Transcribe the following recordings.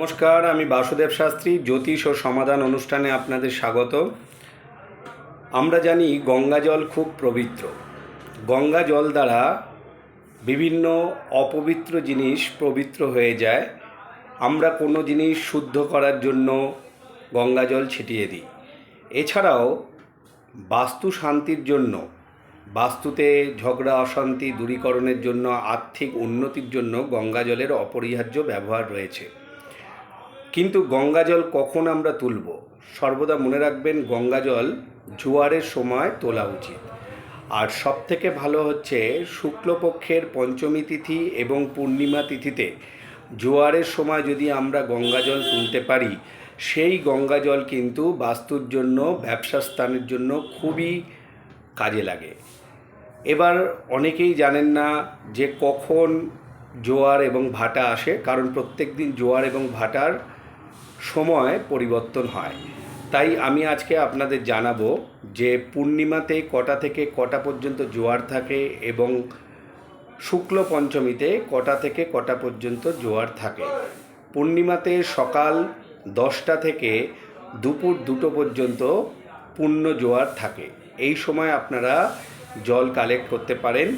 নমস্কার, আমি বাসুদেব শাস্ত্রী। জ্যোতিষ ও সমাধান অনুষ্ঠানে আপনাদের স্বাগত। আমরা জানি গঙ্গা জল খুব পবিত্র। গঙ্গা জল দ্বারা বিভিন্ন অপবিত্র জিনিস পবিত্র হয়ে যায়। আমরা কোনো জিনিস শুদ্ধ করার জন্য গঙ্গা জল ছিটিয়ে দিই। এছাড়াও বাস্তু শান্তির জন্য, বাস্তুতে ঝগড়া, অশান্তি দূরীকরণের জন্য, আর্থিক উন্নতির জন্য গঙ্গা জলের অপরিহার্য ব্যবহার রয়েছে। কিন্তু গঙ্গা জল কখন আমরা তুলব? সর্বদা মনে রাখবেন গঙ্গা জল জোয়ারের সময় তোলা উচিত। আর সব থেকে ভালো হচ্ছে শুক্লপক্ষের পঞ্চমী তিথি এবং পূর্ণিমা তিথিতে জোয়ারের সময় যদি আমরা গঙ্গা জল তুলতে পারি, সেই গঙ্গা জল কিন্তু বাস্তুর জন্য, ব্যবসা স্থানের জন্য খুবই কাজে লাগে। এবার অনেকেই জানেন না যে কখন জোয়ার এবং ভাটা আসে, কারণ প্রত্যেক দিন জোয়ার এবং ভাটার সময় পরিবর্তন হয়। তাই আমি আজকে আপনাদের জানাব যে পূর্ণিমাতে কটা থেকে কটা পর্যন্ত জোয়ার থাকে এবং শুক্ল পঞ্চমীতে কটা থেকে কটা পর্যন্ত জোয়ার থাকে। পূর্ণিমাতে সকাল দশটা থেকে দুপুর দুটো পর্যন্ত পূর্ণ জোয়ার থাকে। এই সময় আপনারা জল কালেক্ট করতে পারেন।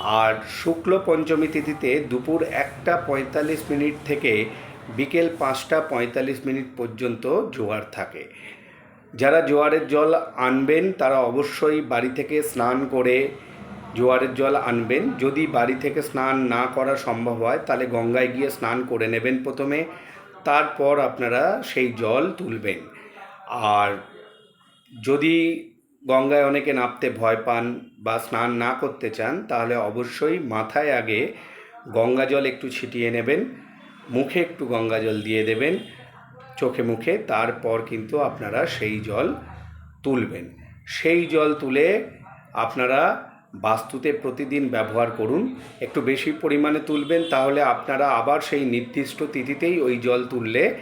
আর শুক্ল পঞ্চমী তিথিতে দুপুর একটা পঁয়তাল্লিশ মিনিট থেকে বিকেল পাঁচটা পঁয়তাল্লিশ মিনিট পর্যন্ত জোয়ার থাকে। যারা জোয়ারের জল আনবেন, তারা অবশ্যই বাড়ি থেকে স্নান করে জোয়ারের জল আনবেন। যদি বাড়ি থেকে স্নান না করা সম্ভব হয়, তাহলে গঙ্গায় গিয়ে স্নান করে নেবেন প্রথমে। তারপর আপনারা সেই জল তুলবেন। আর যদি গঙ্গায় অনেকে নামতে ভয় পান বা স্নান না করতে চান, তাহলে অবশ্যই মাথায় আগে গঙ্গা জল একটু ছিটিয়ে নেবেন। মুখে একটু গঙ্গা জল দিয়ে দেবেন, চোখে মুখে, তারপর কিন্তু আপনারা সেই জল তুলবেন। সেই জল তুলে আপনারা বাস্তুতে প্রতিদিন ব্যবহার করুন। একটু বেশি পরিমাণে তুলবেন, তাহলে আপনারা আবার সেই নির্দিষ্ট তিথিতেই ওই জল তুললে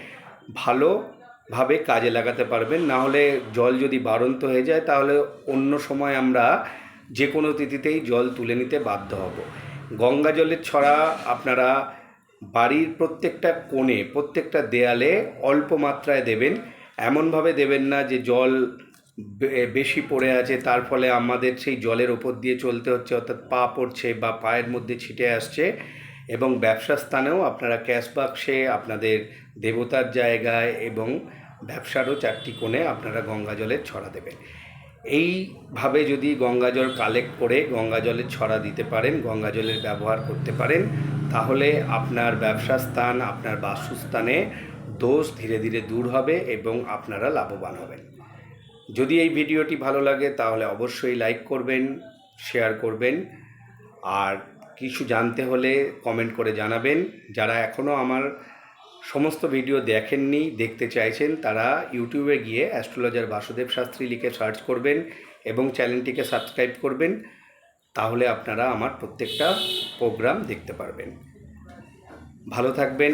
ভালোভাবে কাজে লাগাতে পারবেন। না হলে জল যদি বাড়ন্ত হয়ে যায়, তাহলে অন্য সময় আমরা যে কোনো তিথিতেই জল তুলে নিতে বাধ্য হব। গঙ্গা জলের ছড়া আপনারা বাড়ির প্রত্যেকটা কোণে, প্রত্যেকটা দেয়ালে অল্প মাত্রায় দেবেন। এমনভাবে দেবেন না যে জল বেশি পড়ে আছে, তার ফলে আমাদের সেই জলের ওপর দিয়ে চলতে হচ্ছে, অর্থাৎ পা পড়ছে বা পায়ের মধ্যে ছিটে আসছে এবং ব্যবসা স্থানেও আপনারা ক্যাশ বাক্সে আপনাদের দেবতার জায়গায় এবং ব্যবসারও চারটি কোণে আপনারা গঙ্গা জলের ছড়া দেবেন। এইভাবে যদি গঙ্গা জল কালেক্ট করে গঙ্গা জলের ছড়া দিতে পারেন, গঙ্গা জলের ব্যবহার করতে পারেন তাহলে আপনার ব্যবসা স্থান, আপনার বাসস্থানে দোষ ধীরে ধীরে দূর হবে এবং আপনারা লাভবান হবেন। যদি এই ভিডিওটি ভালো লাগে তাহলে অবশ্যই লাইক করবেন, শেয়ার করবেন আর কিছু জানতে হলে কমেন্ট করে জানাবেন। যারা এখনও আমার সমস্ত ভিডিও দেখেননি, দেখতে চাইছেন তারা ইউটিউবে গিয়ে অ্যাস্ট্রোলজার বাসুদেব শাস্ত্রী লিখে সার্চ করবেন এবং চ্যানেলটিকে সাবস্ক্রাইব করবেন। তাহলে আপনারা আমার প্রত্যেকটা প্রোগ্রাম দেখতে পারবেন। ভালো থাকবেন।